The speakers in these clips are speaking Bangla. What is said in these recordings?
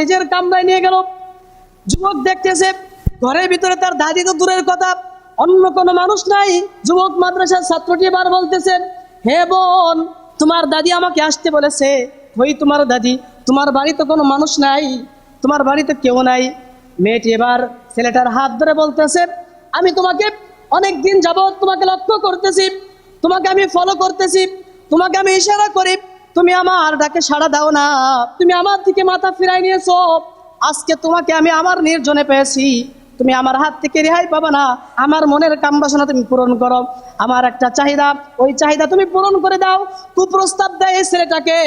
নিজের কামরায় নিয়ে গেল। যুবক দেখতেছে, ঘরের ভিতরে তার দাদি তো দূরের কথা, অন্য কোনো মানুষ নাই। যুবক মাদ্রাসার ছাত্রটি এবার বলতেছেন হে বোন, তোমার দাদি আমাকে আসতে বলেছে। ওই তোমার দাদি, তোমার বাড়িতে কোনো মানুষ নাই, তোমার বাড়িতে কেউ নাই। মেয়েটি এবার ছেলেটার হাত ধরে বলতেছে, আমি তোমাকে অনেক দিন যাবৎ তোমাকে লক্ষ্য করতেছি, তোমাকে আমি ফলো করতেছি, তোমাকে আমি ইশারা করি তুমি আমার ডাকে সাড়া দাও না। তুমি আমার দিকে মাথা ফিরাই নিয়েছো। আজকে তোমাকে আমি আমার নির্জনে পেয়েছি। তুমি আমার হাত থেকে রেহাই পাবে না। আমার মনের কাম বাসনা তুমি পূরণ করো। আমার একটা চাহিদা, ওই চাহিদা তুমি পূরণ করে দাও। কুপ্রস্তাব দেয় এই ছেলেটাকে।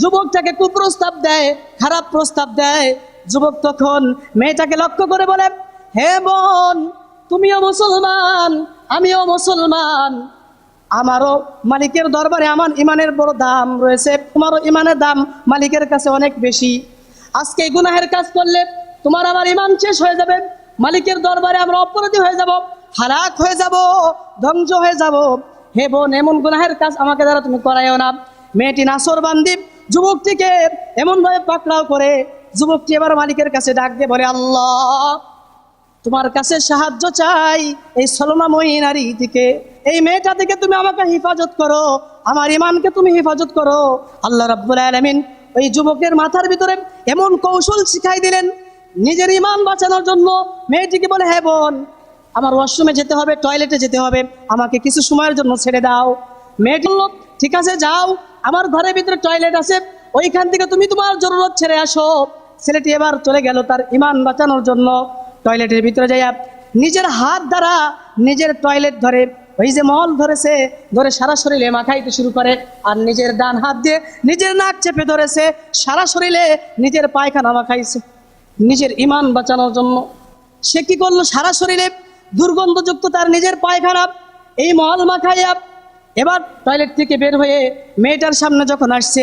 যুবকটাকে কুপ্রস্তাব দেয়, খারাপ প্রস্তাব দেয়। যুবক তখন মেয়েটাকে লক্ষ্য করে বলে, হে বোন, তুমিও মুসলমান, আমিও মুসলমান। আমারও মালিকের দরবারে আমার ইমানের বড় দাম রয়েছে। তোমারও ইমানের দাম মালিকের কাছে অনেক বেশি। আজকে গুনাহের কাজ করলে তোমার আমার ইমান শেষ হয়ে যাবে। মালিকের দরবারে আমরা অপরাধী হয়ে যাব হারাক হয়ে যাব, ধ্বংস হয়ে যাব। হে বোন, এমন গুনাহের কাজ আমাকে দ্বারা তুমি করাইও না। মেয়েটি নাসর বান্দি, যুবকটিকে এমন ভাবে পাকড়াও করে, যুবকটি এবার মালিকের কাছে ডাক দিয়ে বলে, আল্লাহ, তোমার কাছে সাহায্য চাই এই সলনাময়ী নারী থেকে এই মেয়েটা থেকে তুমি আমাকে হেফাজত করো, আমার ইমানকে তুমি হেফাজত করো। আল্লাহ রাব্বুল আলামিন ওই যুবকের মাথার ভিতরে এমন কৌশল শিখাই দিলেন, নিজের ইমান বাঁচানোর জন্য। মেয়েটিকে বলে হ্যাঁ বোন, আমার ওয়াশরুমে যেতে হবে, টয়লেটে যেতে হবে, আমাকে কিছু সময়ের জন্য ছেড়ে দাও। মেয়েটি বলল, ঠিক আছে, যাও, আমার ঘরের ভিতরে টয়লেট আছে, ওইখান থেকে তুমি তোমার জরুরত ছেড়ে আসো। ছেলেটি এবার চলে গেল তার ইমান বাঁচানোর জন্য। টয়লেটের ভিতরে যাইয়া নিজের হাত দ্বারা নিজের টয়লেট ধরে ওই যে মল ধরেছে, ধরে সারা শরীরে মাখাইতে শুরু করে, আর নিজের ডান হাত দিয়ে নিজের নাক চেপে ধরেছে, সারা শরীরে নিজের পায়খানা মাখাইছে। নিজের ইমান বাঁচানোর জন্য। সে কি করল? সারা শরীরে দুর্গন্ধযুক্ত তার নিজের পায়খানা এই মল মাখাইয়া এবার টয়লেট থেকে বের হয়ে মেয়েটার সামনে যখন আসছে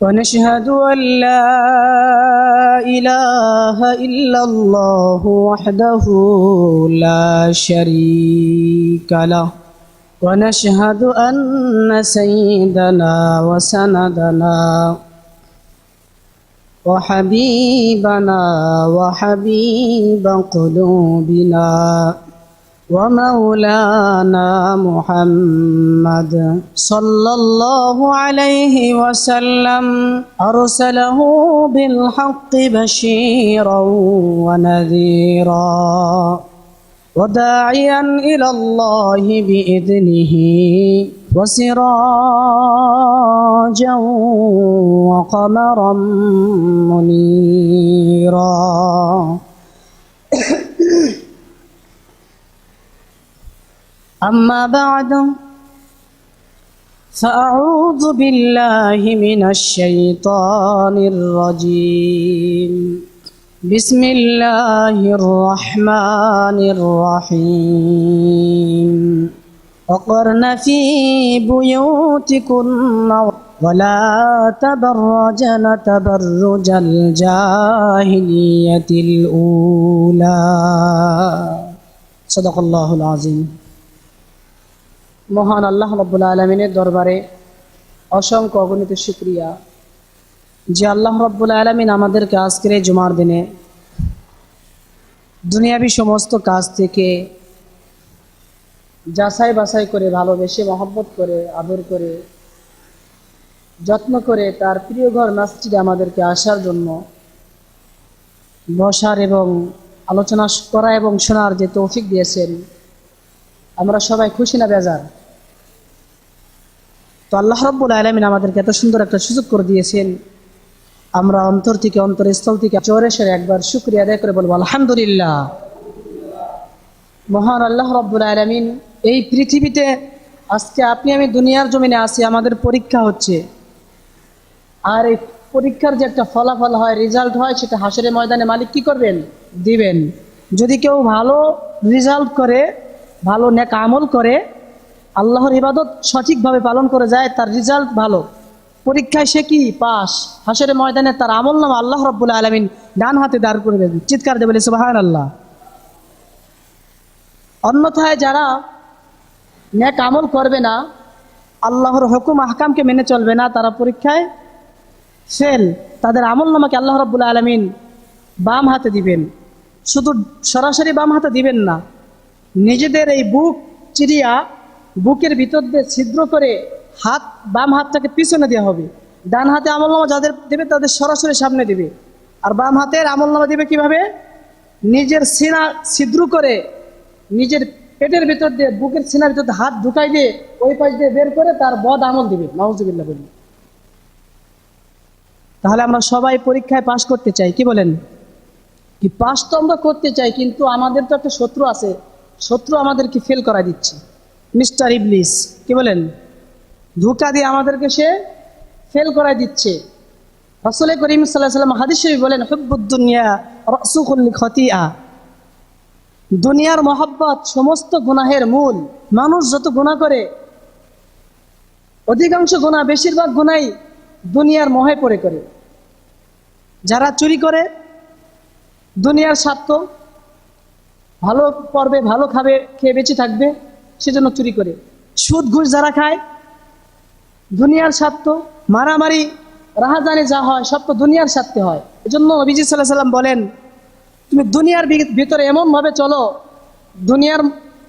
ونشهد أن لا إله إلا الله وحده لا شريك له. ونشهد أن سيدنا وسندنا وحبيبنا وحبيب قلوبنا ومولانا محمد صلى الله عليه وسلم أرسله بالحق بشيرا ونذيرا وداعيا إلى الله بإذنه وسراجا وقمرا منيرا أما بعد فأعوذ بالله من الشيطان الرجيم. بسم الله الرحمن الرحيم. وقرن في بيوتكن ولا تبرجن تبرج الجاهلية الأولى. صدق الله العظيم. মহান আল্লাহ রব্বুল আলমিনের দরবারে অসংখ্য অগণিত শুক্রিয়া। যে আল্লাহ রব্বুল আলমিন আমাদেরকে আজকের এই জুমার দিনে দুনিয়াবি সমস্ত কাজ থেকে যাচাই বাছাই করে ভালোবেসে, মহব্বত করে, আদর করে, যত্ন করে তার প্রিয় ঘর নাস্তিরে আমাদেরকে আসার জন্য বসার এবং আলোচনা করা এবং শোনার যে তৌফিক দিয়েছেন আমরা সবাই খুশি না বেজার? তো আল্লাহ রব্বুল আলমিন আমাদেরকে এত সুন্দর একটা সুযোগ করে দিয়েছেন। আমরা অন্তর থেকে, অন্তরস্থল থেকে চোরে সেরে একবার শুক্রিয়া আদায় করে বলব, আলহামদুলিল্লাহ। মহান আল্লাহ রব্বুল আলমিন, এই পৃথিবীতে আজকে আপনি, আমি দুনিয়ার জমিনে আসি আমাদের পরীক্ষা হচ্ছে। আর এই পরীক্ষার যে একটা ফলাফল হয় রেজাল্ট হয়, সেটা হাসরের ময়দানে মালিক কি করবেন? দিবেন। যদি কেউ ভালো রেজাল্ট করে ভালো নেক আমল করে, আল্লাহর ইবাদত সঠিকভাবে পালন করে যায়, তার রেজাল্ট ভালো। পরীক্ষায় সে কি? পাস হাসরের ময়দানে তার আমল নাম আল্লাহ রব্বুল আলমিন ডান হাতে দাঁড় করে দেবেন চিৎকার দেবেন সুবাহান আল্লাহ অন্যথায় যারা নেক আমল করবে না, আল্লাহর হুকুম, আহকামকে মেনে চলবে না, তারা পরীক্ষায় ফেল তাদের আমল নামাকে আল্লাহ রব্বুল আলমিন বাম হাতে দিবেন। শুধু সরাসরি বাম হাতে দিবেন না নিজেদের এই বুক চিরিয়া, বুকের ভিতর দিয়ে ছিদ্র করে হাত, বাম হাতটাকে পিছনে দেওয়া হবে। ডান হাতে আমল নামা যাদের দেবে, তাদের সরাসরি সামনে দেবে। আর বাম হাতের আমল নামা দিবে কীভাবে? নিজের সিনা ছিদ্র করে নিজের পেটের ভিতর দিয়ে, বুকের সিনার ভিতর হাত ঢুকাই দিয়ে ওই পাশ দিয়ে বের করে তার বদ আমল দিবে। নাউজুবিল্লাহ বলি তাহলে আমরা সবাই পরীক্ষায় পাশ করতে চাই, কি বলেন? কি পাশ তো আমরা করতে চাই, কিন্তু আমাদের তো একটা শত্রু আছে। শত্রু আমাদেরকে ফেল করা দিচ্ছে। মিস্টার ইবলিস, কি বলেন? ধোকা দিয়ে আমাদেরকে সে ফেল করাই দিচ্ছে। রসুল করিম সাল্লাম হাদিস বলেন হুব্বুদ্দুনিয়া রসুকুল্লি খতিয়া দুনিয়ার মহব্বত সমস্ত গুনাহের মূল। মানুষ যত গুণা করে, অধিকাংশ গুণা বেশিরভাগ গুণাই দুনিয়ার মহে পড়ে করে। যারা চুরি করে, দুনিয়ার স্বার্থ ভালো পর্বে, ভালো খাবে, খেয়ে বেঁচে থাকবে, সেজন্য চুরি করে। সুদ ঘুষ যারা খায়, দুনিয়ার স্বার্থ, মারামারি, রাহাজানি যা হয়, সব তো দুনিয়ার স্বার্থে হয়। এজন্য অভিজিৎ সাল্লাহ সাল্লাম বলেন, তুমি দুনিয়ার ভিতরে এমনভাবে চলো, দুনিয়ার,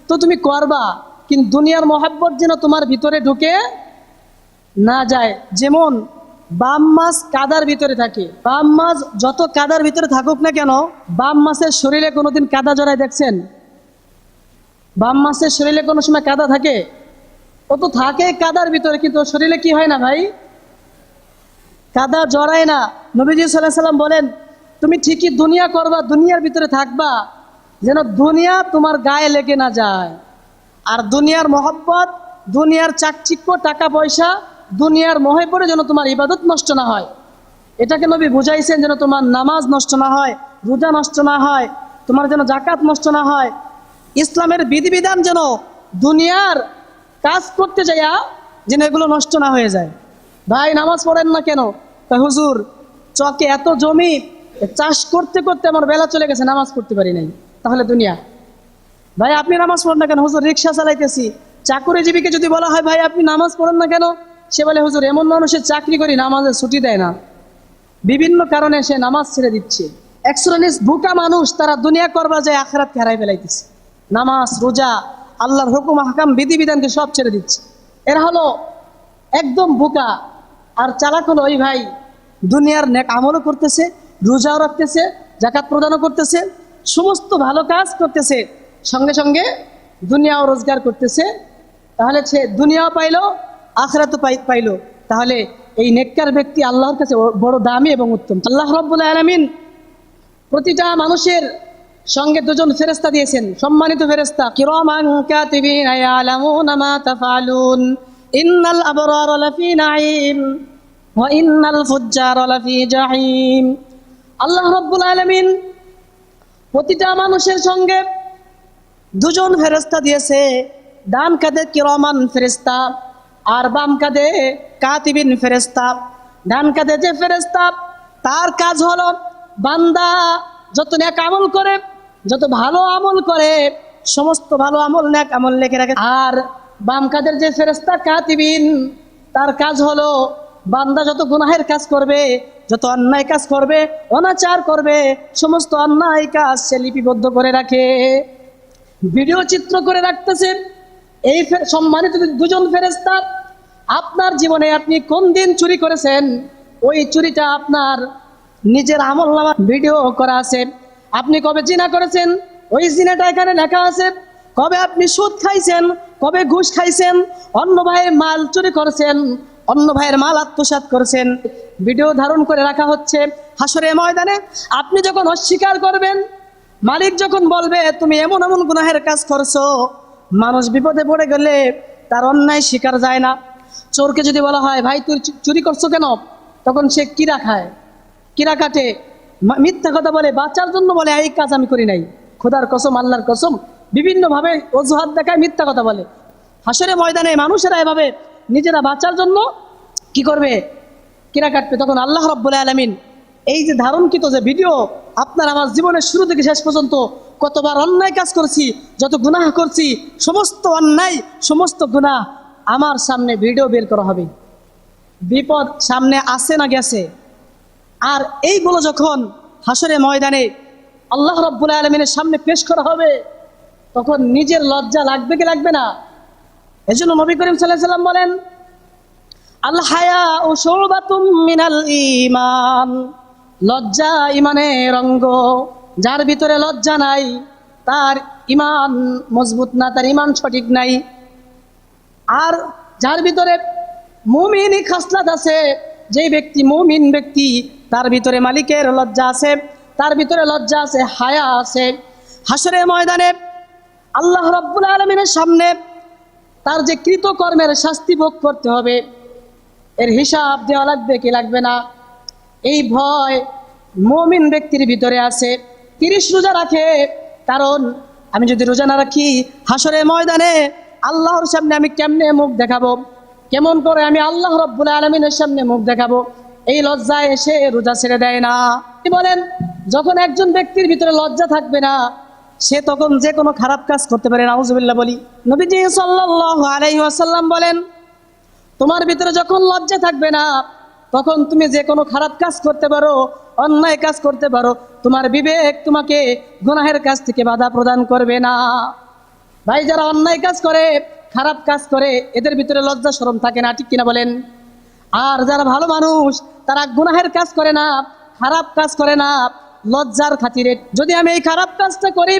তো তুমি করবা, কিন্তু দুনিয়ার মহাব্বত যেন তোমার ভিতরে ঢুকে না যায়। যেমন বাম মাছ কাদার ভিতরে থাকে। বাম মাছ যত কাদার ভিতরে থাকুক না কেন, বাম মাছের শরীরে কোনোদিন কাদা জড়ায় দেখছেন? বাম মাছের শরীরে কোনো সময় কাদা থাকে? ও তো থাকে কাদার ভিতরে, কিন্তু শরীরে কি হয় না ভাই? কাদা জড়ায় না। নবীজি সাল্লাহ সাল্লাম বলেন, তুমি ঠিকই দুনিয়া করবা, দুনিয়ার ভিতরে থাকবা, যেন দুনিয়া তোমার গায়ে লেগে না যায়। আর দুনিয়ার মহব্বত, দুনিয়ার চাকচিক্য, টাকা পয়সা দুনিয়ার মহে পড়ে যেন তোমার ইবাদত নষ্ট না হয়। এটাকে নবী বুঝাইছেন যেন তোমার নামাজ নষ্ট না হয়, রোজা নষ্ট না হয়, তোমার যেন জাকাত নষ্ট না হয়। ইসলামের বিধিবিধান যেন দুনিয়ার কাজ করতে যাইয়া যেন এগুলো নষ্ট না হয়ে যায়। ভাই, নামাজ পড়েন না কেন? তা হুজুর, চকে এত জমি, চাষ করতে করতে আমার বেলা চলে গেছে, নামাজ পড়তে পারি নাই। তাহলে দুনিয়া। ভাই, আপনি নামাজ পড়েন না কেন? হুজুর, রিক্সা চালাইতেছি। চাকুরিজীবীকে যদি বলা হয়, ভাই, আপনি নামাজ পড়েন না কেন? সে বলে, হুজুর, এমন মানুষের চাকরি করি, নামাজের ছুটি দেয় না। বিভিন্ন কারণে সে নামাজ ছেড়ে দিচ্ছে। এক শ্রেণির বুকা মানুষ তারা দুনিয়া করবার যায়, আখরাতকে হারাই ফেলাইতেছে। নামাজ, রোজা, আল্লাহর হুকুম হাকাম বিধিবিধানকে সব ছেড়ে দিচ্ছে। এরা হলো একদম বোকা আর চালাক হলো ওই ভাই, দুনিয়ার নেক আমলও করতেছে, রোজাও রাখতেছে জাকাত প্রদানও করতেছে, সমস্ত ভালো কাজ করতেছে, সঙ্গে সঙ্গে দুনিয়াও রোজগার করতেছে। তাহলে সে দুনিয়াও পাইলো আখরাতও পাই, পাইলো। তাহলে এই নেককার ব্যক্তি আল্লাহর কাছে বড় দামি এবং উত্তম। আল্লাহ রব্বুল আলমিন প্রতিটা মানুষের সঙ্গে দুজন ফেরেস্তা দিয়েছেন। সম্মানিত ফেরেস্তা কিরামান ইন্নাল আবরার লাফি নাঈম ওয়া ইন্নাল ফুজ্জার লাফি জাহিম। আল্লাহ রাব্বুল আলামিন প্রতিটা মানুষের সঙ্গে দুজন ফেরেস্তা দিয়েছে। ডান কাঁধে কিরমান ফেরেস্তা আর বাম কাঁধে কাতিবিন ফেরেস্তা ডান কাঁধে যে ফেরেস্তা তার কাজ হলো বান্দা যত ন্যাক আমল করে, যত ভালো আমল করে, সমস্ত ভালো আমল ন্যাক আমল লেখে রাখে। আর বাম কাঁধের যে ফেরেস্তা কাতিবিন, তার কাজ হলো বান্দা যত গুনাহের কাজ করবে, যত অন্যায় কাজ করবে, অনাচার করবে, সমস্ত অন্যায় কাজ সে লিপিবদ্ধ করে রাখে। ভিডিও চিত্র করে রাখতেছেন, এই সম্মানিত দুজন ফেরেস্তা আপনার জীবনে আপনি কোন দিন চুরি করেছেন? ওই চুরিটা আপনার নিজের আমল নামা ভিডিও করা আছে। আপনি কবে জিনা করেছেন? ওই জিনাটা এখানে লেখা আছে। কবে আপনি সুদ খাইছেন? কবে ঘুষ খাইছেন? অন্য ভাইয়ের মাল চুরি করেছেন? অন্য ভাইয়ের মাল আত্মসাৎ করেছেন? ভিডিও ধারণ করে রাখা হচ্ছে হাসরে ময়দানে। আপনি যখন অস্বীকার করবেন, মালিক যখন বলবে, তুমি এমন এমন গুনাহের কাজ করছ। মানুষ বিপদে পড়ে গেলে তার অন্যায় শিকার যায় না। চোরকে যদি বলা হয়, ভাই, তুই চুরি করছ কেন? তখন সে কিরা খায়? কিরা কাটে? মিথ্যা কথা বলে, বাঁচার জন্য বলে, এই কাজ আমি করি নাই। খোদার কসম, আল্লাহর কসম। বিভিন্নভাবে অজুহাত দেখায়, মিথ্যা কথা বলে। হাসরে ময়দানে মানুষেরা এভাবে নিজেরা বাঁচার জন্য কি করবে? কিরা কাটবে? তখন আল্লাহ রব্বুল আলমিন এই যে ধারণকৃত যে ভিডিও, আপনার আমার জীবনের শুরু থেকে শেষ পর্যন্ত কতবার অন্যায় কাজ করছি, যত গুনাহ করছি, সমস্ত অন্যায়, সমস্ত গুনাহ আমার সামনে ভিডিও বের করা হবে। বিপদ সামনে আসে না গেছে? আর এইগুলো যখন হাসরে ময়দানে আল্লাহ রব্বুল আলমিনের সামনে পেশ করা হবে, তখন নিজের লজ্জা লাগবে কি লাগবে না? এজন্য নবী করিম সাল্লাহ সাল্লাম বলেন, আল হায়া ও মিনাল ইমান লজ্জা ইমানের অঙ্গ, যার ভিতরে লজ্জা নাই, তার ইমান মজবুত না, তার ইমান সঠিক নাই। আর যার ভিতরে মুমিনই খাসলাত আছে যে ব্যক্তি মুমিন ব্যক্তি, তার ভিতরে মালিকের লজ্জা আছে, তার ভিতরে লজ্জা আছে, হায়া আছে। হাসরের ময়দানে আল্লাহ রব্বুল আলমিনের সামনে তার যে কৃতকর্মের শাস্তি ভোগ করতে হবে, এর হিসাব দেওয়া লাগবে কি লাগবে না? এই ভয় মমিন ব্যক্তির ভিতরে আছে। তিরিশ রোজা রাখে, কারণ আমি যদি রোজা না রাখি হাসরের ময়দানে আল্লাহর সামনে আমি কেমনে মুখ দেখাবো? কেমন করে আমি আল্লাহ রব্বুল আলমিনের সামনে মুখ দেখাবো? এই লজ্জায় এসে রোজা ছেড়ে দেয় না। কি বলেন? যখন একজন ব্যক্তির ভিতরে লজ্জা থাকবে না, সে তখন যে কোনো খারাপ কাজ করতে পারে, নাউজুবিল্লাহ বলি। নবীজি সাল্লাল্লাহু আলাইহি ওয়াসাল্লাম বলেন, তোমার ভিতরে যখন লজ্জা থাকবে না, তখন তুমি যে কোনো খারাপ কাজ করতে পারো, অন্যায় কাজ করতে পারো, তোমার বিবেক তোমাকে গুনাহের কাছ থেকে বাধা প্রদান করবে না। ভাই, যারা অন্যায় কাজ করে, খারাপ কাজ করে, এদের ভিতরে লজ্জা শরম থাকে না, ঠিক কিনা বলেন? আর যারা ভালো মানুষ, তারা গুনাহের কাজ করে না, খারাপ কাজ করে না, লজ্জার খাতিরে। যদি আমি এই খারাপ কাজটা করি,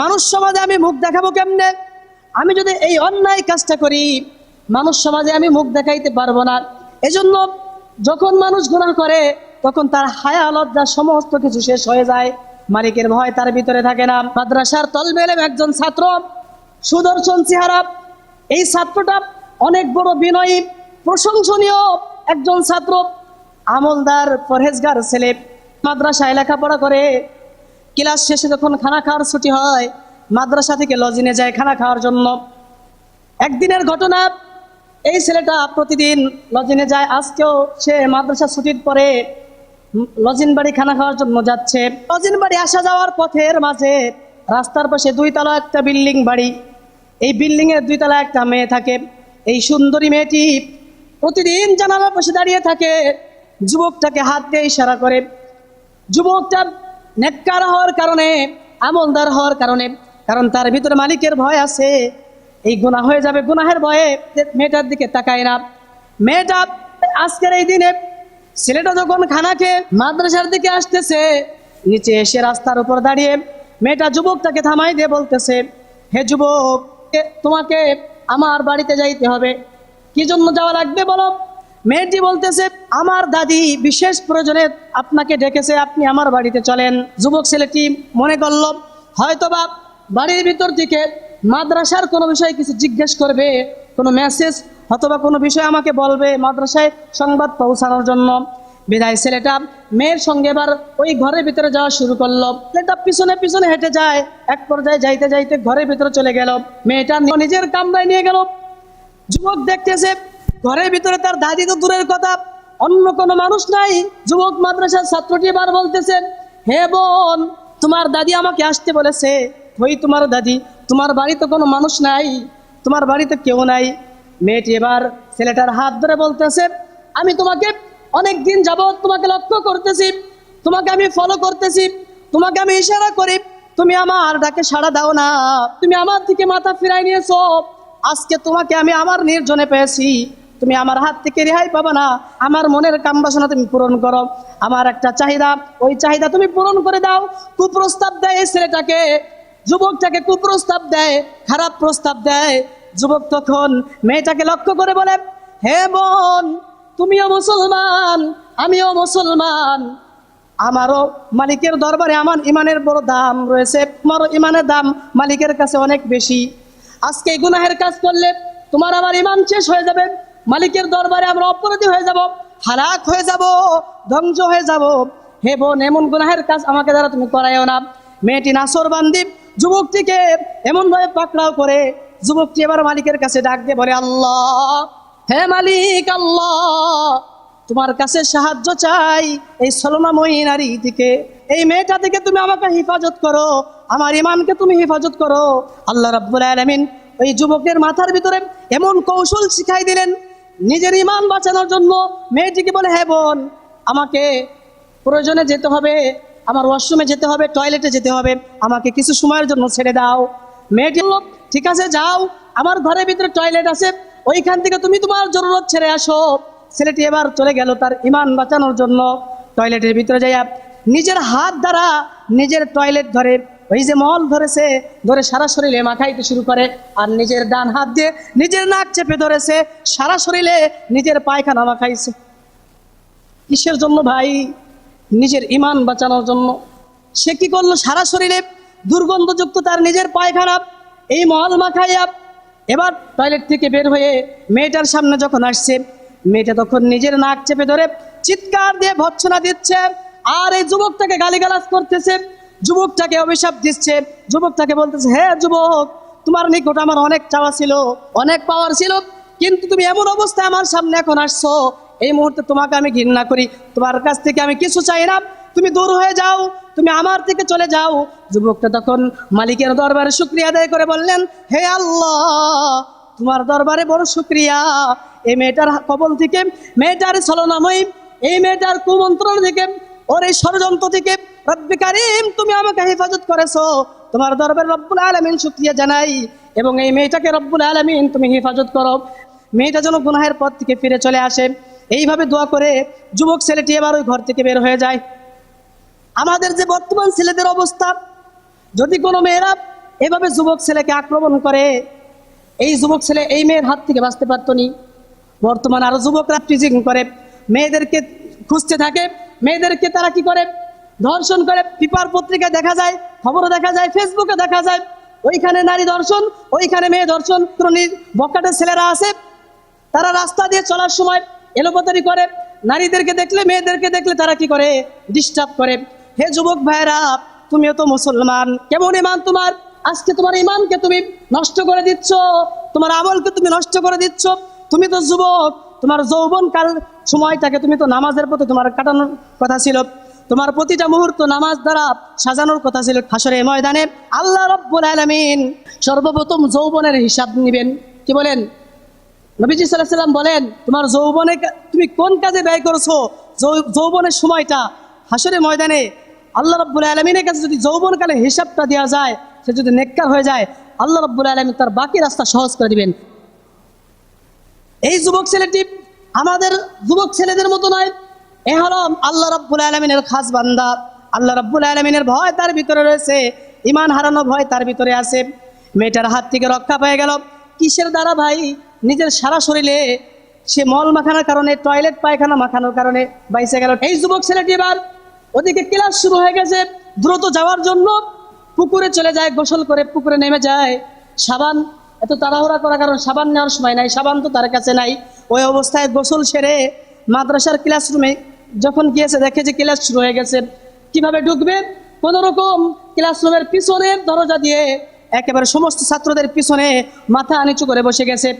মানুষ সমাজে আমি মুখ দেখাবো কেমনে? আমি যদি এই অন্যায় কাজটা করি, মানুষ সমাজে আমি মুখ দেখাইতে পারব না। এজন্য যখন মানুষ গুনাহ করে, তখন তার হায়া, লজ্জা, সমস্ত কিছু শেষ হয়ে যায়। মালিকের ভয় তার ভিতরে থাকে না। মাদ্রাসার তলবেলে একজন ছাত্র সুদর্শন চেহারা। এই ছাত্রটা অনেক বড় বিনয়ী, প্রশংসনীয় একজন ছাত্র, আমলদার, পরহেজগার ছেলে। মাদ্রাসায় লেখাপড়া করে। ক্লাস শেষে যখন খানা খাওয়ার ছুটি হয়, মাদ্রাসা থেকে লজিনে যায় খানা খাওয়ার জন্য। একদিনের ঘটনা, এই ছেলেটা প্রতিদিন লজিনে যায়। আজকেও সে মাদ্রাসা ছুটির পরে লজিন বাড়ি খানা খাওয়ার জন্য যাচ্ছে। লজিন বাড়ি আসা যাওয়ার পথের মাঝে রাস্তার পাশে দুই তলা একটা বিল্ডিং বাড়ি। এই বিল্ডিং এর দুই তলা একটা মেয়ে থাকে। এই সুন্দরী মেয়েটি প্রতিদিন জানালার পাশে দাঁড়িয়ে থাকে। যুবকটাকে হাত দিয়ে ইশারা করে। যুবকটা নেককার হওয়ার কারণে, আমলদার হওয়ার কারণে, কারণ তার ভিতরে মালিকের ভয় আছে। এই গুনাহ হয়ে যাবে, গুনাহের ভয়ে মেয়েটার দিকে তাকায় না। মেয়েটা আজকের এই দিনে ছেলেটা যখন খানা মাদ্রাসার দিকে আসতেছে, নিচে এসে রাস্তার উপর দাঁড়িয়ে মেয়েটা যুবকটাকে থামাই দিয়ে বলতেছে, হে যুবক তোমাকে আমার বাড়িতে যাইতে হবে। কি জন্য যাওয়া লাগবে বলো? মেয়েটি বলতেছে, আমার দাদি বিশেষ প্রয়োজনে আপনাকে ডেকেছে, আপনি আমার বাড়িতে চলেন। যুবক ছেলেটি মনে করল, হয়তোবা বাড়ির ভিতর থেকে মাদ্রাসার কোনো বিষয়ে কিছু জিজ্ঞেস করবে, কোনো মেসেজ অথবা কোনো বিষয় আমাকে বলবে মাদ্রাসায় সংবাদ পৌঁছানোর জন্য। বিদায় ছেলেটা মেয়ের সঙ্গে এবার ওই ঘরের ভিতরে যাওয়া শুরু করল। ছেলেটা পিছনে পিছনে হেঁটে যায়, এক পর্যায়ে যাইতে যাইতে ঘরের ভিতরে চলে গেল। মেয়েটা নিজের কামরায় নিয়ে গেল। যুবক দেখতেছে ঘরের ভিতরে তার দাদি তো দূরের কথা, অন্য কোনো মানুষ নাই। যুবক মাদ্রাসার ছাত্রটি এবার বলতেছে, হে বোন, তোমার দাদি আমাকে আসতে বলেছে। ওই তোমার দাদি, তোমার বাড়িতে কোনো মানুষ নাই, তোমার বাড়িতে কেউ নাই। মেয়েটি এবার ছেলেটার হাত ধরে বলতেছে, আমি তোমাকে অনেক দিন যাবত তোমাকে লক্ষ্য করতেছি, তোমাকে আমি ফলো করতেছি, তোমাকে আমি ইশারা করি, তুমি আমার ডাকে সাড়া দাও না, তুমি আমার দিকে মাথা ফিরাই নিয়েছো, আজকে তোমাকে আমি আমার নির্জনে পেয়েছি, তুমি আমার হাত থেকে রেহাই পাবা না, আমার মনের কাম বাসনা তুমি পূরণ করো, আমার একটা চাহিদা, ওই চাহিদা তুমি পূরণ করে দাও, কুপ্রস্তাব দেয় এই ছেলেটাকে, যুবকটাকে কুপ্রস্তাব দেয়, খারাপ প্রস্তাব দেয়, যুবক তখন মেয়েটাকে লক্ষ্য করে বলে, হে বোন তুমিও মুসলমান, আমিও মুসলমান। আমারও মালিকের দরবারে আমার ইমানের বড় দাম রয়েছে, আমারও ইমানের দাম মালিকের কাছে অনেক বেশি। আজকে গুনাহের কাজ করলে তোমার আমার ইমান শেষ হয়ে যাবে, মালিকের দরবারে আমরা অপরাধী হয়ে যাব, হালাক হয়ে যাব, ধ্বংস হয়ে যাব। হে বোন, এমন গুনাহের কাজ আমাকে দ্বারা তুমি করাইও না। মেয়েটি নাসর বান্দি যুবকটিকে এমনভাবে পাকড়াও করে, যুবকটি এবার মালিকের কাছে ডাক দিয়ে বলে, আল্লাহ হে মালিক আল্লাহ, তোমার কাছে সাহায্য চাই এই সলনাময়ী নারী থেকে এই মেয়েটা থেকে তুমি আমাকে হেফাজত করো, আমার ইমানকে তুমি হেফাজত করো। আল্লাহ রাব্বুল আলামিন ওই যুবকের মাথার ভিতরে এমন কৌশল শিখাই দিলেন, নিজের ইমান বাঁচানোর জন্য। মেয়েটিকে বলে হ্যাঁ বোন, আমাকে প্রয়োজনে যেতে হবে, আমার ওয়াশরুমে যেতে হবে, টয়লেটে যেতে হবে, আমাকে কিছু সময়ের জন্য ছেড়ে দাও। মেয়েটি ঠিক আছে, যাও, আমার ঘরের ভিতরে টয়লেট আছে ওইখান থেকে তুমি তোমার জরুরত ছেড়ে আসো। ছেলেটি এবার চলে গেল তার ইমান বাঁচানোর জন্য। টয়লেটের ভিতরে যাইয়া নিজের হাত দ্বারা নিজের টয়লেট ধরে, ওই যে মল ধরেছে, ধরে সারা শরীরে মাখাইতে শুরু করে আর নিজের ডান হাত দিয়ে নিজের নাক চেপে ধরেছে, সারা শরীরে নিজের পায়খানা মাখাইছে। কিসের জন্য ভাই? নিজের ইমান বাঁচানোর জন্য। সে কি করল? সারা শরীরে দুর্গন্ধযুক্ত তার নিজের পায়খানা, এই মল মাখাইয়া এবার টয়লেট থেকে বের হয়ে মেয়েটার সামনে যখন আসছে, মেয়েটা তখন নিজের নাক চেপে ধরে চিৎকার দিয়ে ভৎসনা দিচ্ছে আর এই যুবকটাকে গালিগালাজ করতেছে। যুবকটাকে অভিশাপ দিচ্ছে। যুবকটাকে বলতেছে হ্যাঁ যুবক, তোমার নিকট আমার অনেক চাওয়া ছিল, অনেক পাওয়ার ছিল, কিন্তু তুমি এমন অবস্থায় আমার সামনে এখন আসছো। এই মুহূর্তে তোমাকে আমি ঘৃণা করি। তোমার কাছ থেকে আমি কিছু চাই না। তুমি দূর হয়ে যাও। তুমি আমার থেকে চলে যাও। যুবকটা তখন মালিকের দরবারে শুক্রিয়া আদায় করে বললেন, হে আল্লাহ, তোমার দরবারে বড় শুক্রিয়া। এই মেয়েটার কবল থেকে, মেয়েটার ছলনাময়ী, এই মেয়েটার কুমন্ত্রণ থেকে, ওর এই ষড়যন্ত্র থেকে, রব্বি কারিম, তুমি আমাকে হেফাজত করেছ। তোমার দরবারে রব্বুল আলমিন শুক্রিয়া জানাই এবং এই মেয়েটাকে রব্বুল আলমিন তুমি হেফাজত করো। মেয়েটা যেন গুনাহের পথ থেকে ফিরে চলে আসে। এইভাবে দোয়া করে যুবক ছেলেটি এবার ওই ঘর থেকে বের হয়ে যায়। আমাদের যে বর্তমান ছেলেদের অবস্থা, যদি কোনো মেয়েরা এভাবে যুবক ছেলেকে আক্রমণ করে, এই যুবক ছেলে এই মেয়ের হাত থেকে বাঁচতে পারতো নি। বর্তমান আরও যুবকরা টিচিং করে, মেয়েদেরকে খুঁজতে থাকে, মেয়েদেরকে তারা কি করে? ধর্ষণ করে, পেপার পত্রিকায় দেখা যায় খবরে দেখা যায় ফেসবুকে দেখা যায়। ওইখানে নারী ধর্ষণ, ওইখানে মেয়ে ধর্ষণ বকাটের ছেলেরা আছে তারা রাস্তা দিয়ে চলার সময় এলোপাতারি করে। নারীদেরকে দেখলে, মেয়েদেরকে দেখলে তারা কি করে? ডিস্টার্ব করে। হে যুবক ভাইরা তুমিও তো মুসলমান। কেমন ইমান তোমার? আজকে তোমার ইমানকে তুমি নষ্ট করে দিচ্ছ, তোমার আমলকে তুমি নষ্ট করে দিচ্ছ। তুমি তো যুবক, তোমার যৌবন কাল সময়টাকে তুমি তো নামাজের প্রতি তোমার কাটানোর কথা ছিল। তোমার প্রতিটা মুহূর্ত নামাজ দ্বারা সাজানোর কথা ছিল হাসরে ময়দানে। আল্লাহ রব্বুল আলামিন সর্বপ্রথম যৌবনের হিসাব নিবেন। কি বলেন? নবীজি সাল্লাহ সাল্লাম বলেন, তোমার যৌবনে তুমি কোন কাজে ব্যয় করছ? যৌবনের সময়টা হাসরে ময়দানে আল্লাহ রব্বুল আলমিনের কাছে যদি যৌবনকালে হিসাবটা দেওয়া যায়, সে যদি নেককার হয়ে যায়, আল্লাহ রব্বুল আলমিন তার বাকি রাস্তা সহজ করে দিবেন। এই যুবক ছেলেটি আমাদের যুবক ছেলেদের মতো নয়, এ হলো আল্লাহ রব্বুল আলমিনের খাস বান্দা। আল্লাহ রব্বুল আলমিনের ভয় তার ভিতরে রয়েছে ইমান হারানো ভয় তার ভিতরে আছে। মেয়েটার হাত থেকে রক্ষা পেয়ে গেল। কিসের দ্বারা ভাই? নিজের সারা শরীরে সে মল মাখানোর কারণে, টয়লেট পায়খানা মাখানোর কারণে বাইসে গেল। এই যুবক ছেলেটি এবার ওদিকে ক্লাস শুরু হয়ে গেছে। দ্রুত যাওয়ার জন্য পুকুরে চলে যায়, গোসল করে পুকুরে নেমে যায়। সাবান, এত তাড়াহুড়া করার কারণ সাবান নেওয়ার সময় নাই, সাবান তো তার কাছে নাই। ওই অবস্থায় গোসল সেরে মাদ্রাসার ক্লাসরুমে যখন গিয়েছে, দেখে যে ক্লাস শুরু হয়ে গেছে। কীভাবে ঢুকবে? কোন রকম ক্লাসরুমের পিছনের দরজা দিয়ে একেবারে সমস্ত ছাত্রদের পিছনে মাথা নিচু করে বসে গেছে।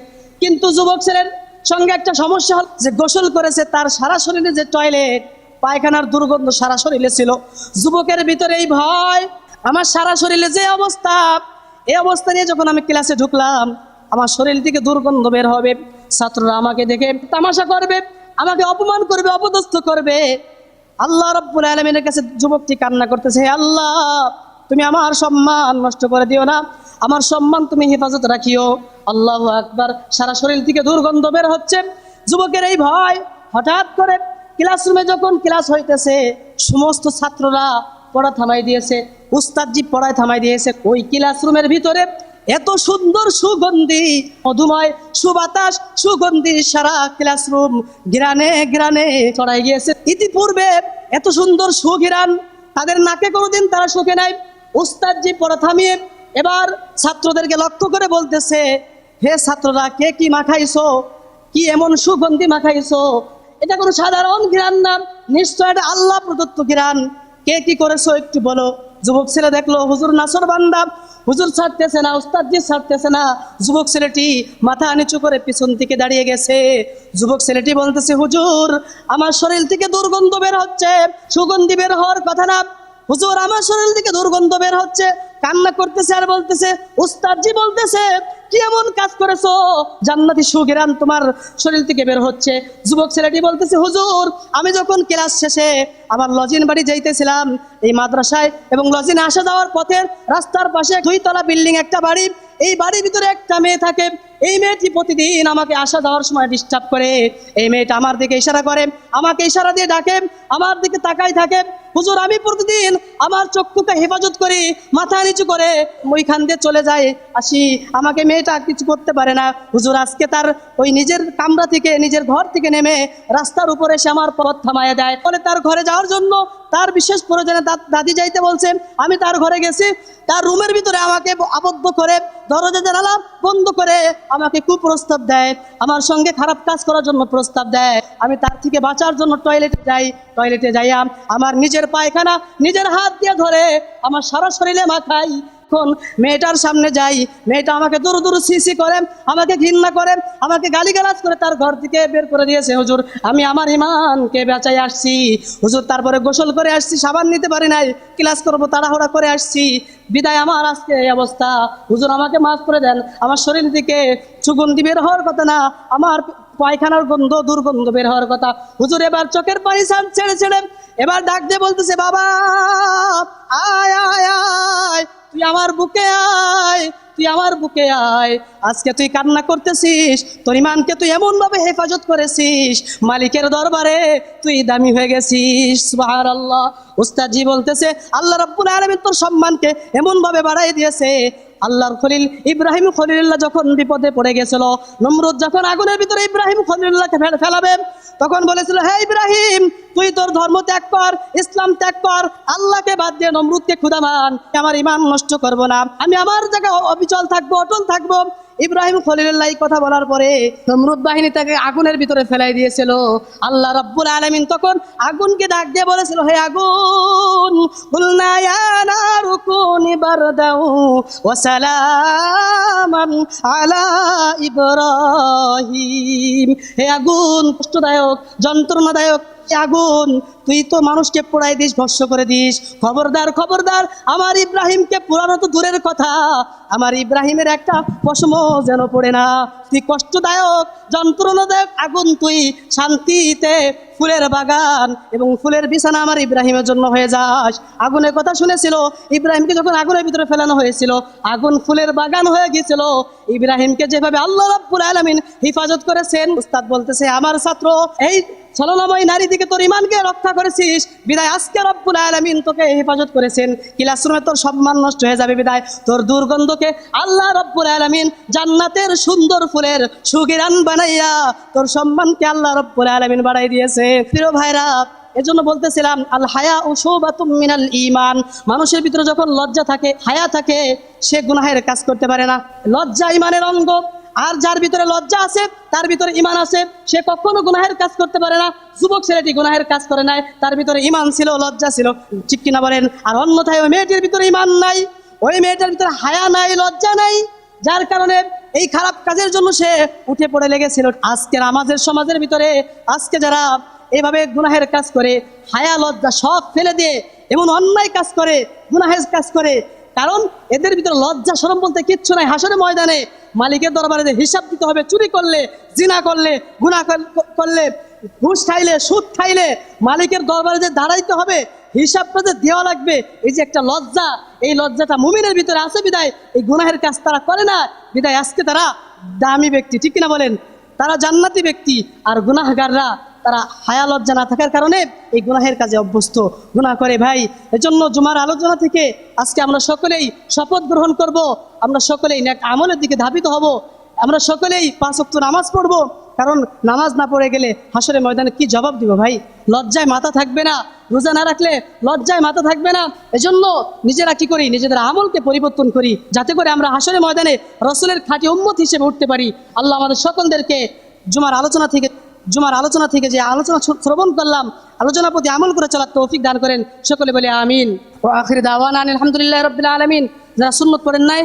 কিন্তু যুবক ছেলের সঙ্গে একটা সমস্যা হল যে গোসল করেছে, তার সারা শরীরে যে টয়লেট পায়খানার দুর্গন্ধ সারা শরীরে ছিল। যুবকের ভিতরে, এই ভয় আমার সারা শরীরে যে অবস্থা, এই অবস্থা নিয়ে যখন আমি ক্লাসে ঢুকলাম, আমার শরীর থেকে দুর্গন্ধ বের হবে। ছাত্ররা আমাকে দেখে তামাশা করবে, আমাকে অপমান করবে, অপদস্থ করবে। আল্লাহ রব্বুল আলমিনের কাছে যুবকটি কান্না করতেছে আল্লাহ, তুমি আমার সম্মান নষ্ট করে দিও না। আমার সম্মান তুমি হেফাজত রাখিও। আল্লাহ আকবার, সারা শরীর থেকে দুর্গন্ধ বের হচ্ছে। যুবকের, এই ভয় হঠাৎ করে ক্লাসরুমে যখন ক্লাস হইতেছে, সমস্ত ছাত্ররা পড়া থামাই দিয়েছে, উস্তাদজি পড়ায় থামাই দিয়েছে, ওই ক্লাসরুমের ভিতরে এত সুন্দর সুগন্ধি, মধুময়, সুবাতাস, সুগন্ধি সারা ক্লাসরুম গ্রানে গ্রানে ছড়াই গিয়েছে। ইতিপূর্বে এত সুন্দর সুঘিরান তাদের নাকে কোনোদিন তারা সুখে নাই। উস্তাদজি পড়া থামিয়ে এবার ছাত্রদেরকে লক্ষ্য করে বলতেছে, হে ছাত্ররা, কে কি মাখাইছো? কি এমন সুগন্ধি মাখাইছো? এটা কোনো সাধারণ ঘিরান না। নিশ্চয় এটা আল্লাহ প্রদত্ত ঘিরান কে কি করেছ একটু বলো। যুবক ছেলে দেখল, হুজুর নাসর বান্দা। হুজুর ছাড়তেছে না উস্তাদজি ছাড়তেছে না। যুবক ছেলেটি মাথা নিচু করে পিছন থেকে দাঁড়িয়ে গেছে। যুবক ছেলেটি বলতেছে, হুজুর, আমার শরীর থেকে দুর্গন্ধ বের হচ্ছে। সুগন্ধি বের হওয়ার কথা না। হুজুর, আমার শরীর থেকে দুর্গন্ধ বের হচ্ছে। কান্না করতেছে আর বলতেছে উস্তাদজি বলতেছে কি এমন কাজ করেছ? জান্নাতি সুগিরান তোমার শরীর থেকে বের হচ্ছে। যুবক ছেলেটি বলতেছে, হুজুর, আমি যখন ক্লাস শেষে আমার লজিন বাড়ি যাইতেছিলাম, এই মাদ্রাসায়, এবং লজিনে আসা যাওয়ার পথের রাস্তার পাশে দুই তলা বিল্ডিং, একটা বাড়ি, এই বাড়ির ভিতরে একটা মেয়ে থাকে। এই মেয়েটি প্রতিদিন আমাকে আসা যাওয়ার সময় ডিস্টার্ব করে। এই মেয়েটা আমার দিকে ইশারা করে, আমাকে ইশারা দিয়ে ডাকে, আমার দিকে তাকাই থাকে। হুজুর, আমি প্রতিদিন আমার চক্ষুকে হেফাজত করি, মাথা নিচু করে ওইখান দিয়ে চলে যায় আসি। আমাকে মেয়েটা কিছু করতে পারে না। হুজুর, আজকে তার ওই নিজের কামরা থেকে, নিজের ঘর থেকে নেমে রাস্তার উপরে এসে আমার পথ থামাইয়া দেয়। ফলে তার ঘরে যাওয়ার জন্য তার বিশেষ প্রয়োজনে দাদি যাইতে বলছেন আমি তার ঘরে গেছি, তার রুমের ভিতরে আমাকে আবদ্ধ করে, দরজা, জানালা বন্ধ করে আমাকে কুপ্রস্তাব দেয়। আমার সঙ্গে খারাপ কাজ করার জন্য প্রস্তাব দেয়। আমি তার থেকে বাঁচার জন্য টয়লেটে যাই টয়লেটে যাইয়া আমার নিজের পায়খানা নিজের হাত দিয়ে ধরে। আমার সারা শরীরে মাখাই। এখন মেয়েটার সামনে যাই, মেয়েটা আমাকে দূর দূর সিসি করে, আমাকে ঘৃণা করে, আমাকে গালিগালাজ করে তার ঘর থেকে বের করে দিয়েছে হুজুর। আমি আমার ইমানকে বেচাই আসছি। হুজুর, তারপরে গোসল করে আসছি, সাবান নিতে পারি নাই, ক্লাস করব, তাড়াহুড়া করে আসছি। বিদায় আমার আজকে এই অবস্থা। হুজুর, আমাকে মাফ করে দেন। আমার শরীর থেকে সুগন্ধি বের হওয়ার কথা না। আমার পায়খানার গন্ধ, দুর্গন্ধ বের হওয়ার কথা। হুজুর, এবার চোখের পানি ছাড় ছেড়ে এবার ডাক দিয়ে বলতেছে, বাবা, আয় আয় আয়, তুই আমার বুকে আয়, তুই আমার বুকে আয়। আজকে তুই কান্না করতেছিস, তোর ইমানকে তুই এমন ভাবে হেফাজত করেছিস, মালিকের দরবারে তুই দামি হয়ে গেছিস। আল্লাহ উস্তাদজি বলতেছে, আল্লাহ রাব্বুল আলামিন তোর সম্মানকে এমন ভাবে বাড়াই দিয়েছে আল্লাহর খলিল ইব্রাহিম খলিল্লাহ যখন বিপদে পড়ে গেছিল, নমরুদ যখন আগুনের ভিতরে ইব্রাহিম খলিল্লাহকে ফেল- ফেলাবে, তখন বলেছিল, হে ইব্রাহিম, তুই তোর ধর্ম ত্যাগ কর, ইসলাম ত্যাগ কর, আল্লাহকে বাদ দিয়ে নমরুদকে ক্ষুদা মান আমার ইমান নষ্ট করব না। আমি আমার জায়গায় অবিচল থাকব, অটল থাকব। ইব্রাহিম খলিল্লাহ এই কথা বলার পরে নমরুদ বাহিনী তাকে আগুনের ভিতরে ফেলাই দিয়েছিল। আল্লাহ রব্বুল আলামিন তখন আগুনকে ডাক দিয়ে বলেছিল, হে আগুন আলা ইব্রাহিম। হে আগুন, কষ্টদায়ক, যন্ত্রণাদায়ক এই আগুন, তুই তো মানুষকে পোড়াই দিস ভস্য করে দিস। খবরদার খবরদার, আমার ইব্রাহিমকে পুরানো তো দূরের কথা। আমার ইব্রাহিমের একটা পশম যেন পড়ে না। তুই কষ্টদায়ক, যন্ত্রণাদায়ক আগুন তুই শান্তিতে ফুলের বাগান এবং ফুলের বিছানা আমার ইব্রাহিমের জন্য হয়ে যাস। আগুনের কথা শুনেছিল, ইব্রাহিমকে যখন আগুনের ভিতরে ফেলানো হয়েছিল, আগুন ফুলের বাগান হয়ে গিয়েছিল। ইব্রাহিমকে যেভাবে আল্লাহ রাব্বুল আলামিন হিফাজত করেছেন, উস্তাদ বলতেছে, আমার ছাত্র, এই ছলনাময় নারী দিকে তোর ইমানকে রক্ষা করেছিস। বিদায়, আজকে রব্বুল আলামিন তোকে হেফাজত করেছেন। ক্লাসরুমে তোর সম্মান নষ্ট হয়ে যাবে, বিদায়। তোর দুর্গন্ধকে আল্লাহ রব্বুল আলামিন জান্নাতের সুন্দর ফুলের সুগিরান বানাইয়া তোর সম্মানকে আল্লাহ রব্বুল আলামিন বাড়াই দিয়েছে। প্রিয় ভাইরা, এজন্য বলতেছিলাম, আল হায়া ও মিনাল ইমান মানুষের ভিতরে যখন লজ্জা থাকে, হায়া থাকে, সে গুনাহের কাজ করতে পারে না। লজ্জা ইমানের অঙ্গ। আর যার ভিতরে লজ্জা আছে, তার ভিতরে ইমান আছে, সে কখনো গুনাহের কাজ করতে পারে না। যুবক ছেলেটি গুনাহের কাজ করে নাই, তার ভিতরে ইমান ছিল, লজ্জা ছিল। ঠিক কিনা বলেন? আর অন্যথায় ওই মেয়েটির ভিতরে ইমান নাই, ওই মেয়েটার ভিতরে হায়া নাই, লজ্জা নাই। যার কারণে এই খারাপ কাজের জন্য সে উঠে পড়ে লেগেছিল। আজকের আমাদের সমাজের ভিতরে, আজকে যারা এভাবে গুনাহের কাজ করে, হায়া, লজ্জা সব ফেলে দিয়ে, এমন অন্যায় কাজ করে, গুনাহের কাজ করে কারণ এদের ভিতরে লজ্জা সরম বলতে কিচ্ছু নাই। হাসরে ময়দানে মালিকের দরবারে যে হিসাব দিতে হবে, চুরি করলে, জিনা করলে কর- করলে, ঘুষ খাইলে, সুদ খাইলে মালিকের দরবারে যে দাঁড়াইতে হবে, হিসাবটা যে দেওয়া লাগবে, এই যে একটা লজ্জা, এই লজ্জাটা মুমিনের ভিতরে আছে বিদায়। এই গুনাহের কাজ তারা করে না। বিদায় আজকে তারা দামি ব্যক্তি, ঠিক কিনা বলেন? তারা জান্নাতি ব্যক্তি, আর গুনাহগাররা তারা হায়া লজ্জা না থাকার কারণে এই গুনাহের কাজে অভ্যস্ত। গুনাহ করে, ভাই, এজন্য জুমার আলোচনা থেকে আজকে আমরা সকলেই শপথ গ্রহণ করব। আমরা সকলেই নেক আমলের দিকে ধাবিত হব। আমরা সকলেই পাঁচ ওয়াক্ত নামাজ পড়ব। কারণ নামাজ না পড়ে গেলে হাসরে ময়দানে কি জবাব দিব, ভাই? লজ্জায় মাথা থাকবে না। রোজা না রাখলে লজ্জায় মাথা থাকবে না। এজন্য নিজেরা কি করি? নিজেদের আমলকে পরিবর্তন করি। যাতে করে আমরা হাসরে ময়দানে রসুলের খাঁটি উম্মত হিসেবে উঠতে পারি। আল্লাহ আমাদের সকলদেরকে জুমার আলোচনা থেকে জুমার আলোচনা থেকে যে আলোচনা শ্রবণ করলাম, আলোচনার প্রতি আমল করে চলার তৌফিক দান করেন, সকলে বলে আমিন। ও আখির দাওয়ান আলহামদুলিল্লাহ রবিল আলমিন। যারা সুন্নত পড়েন নাই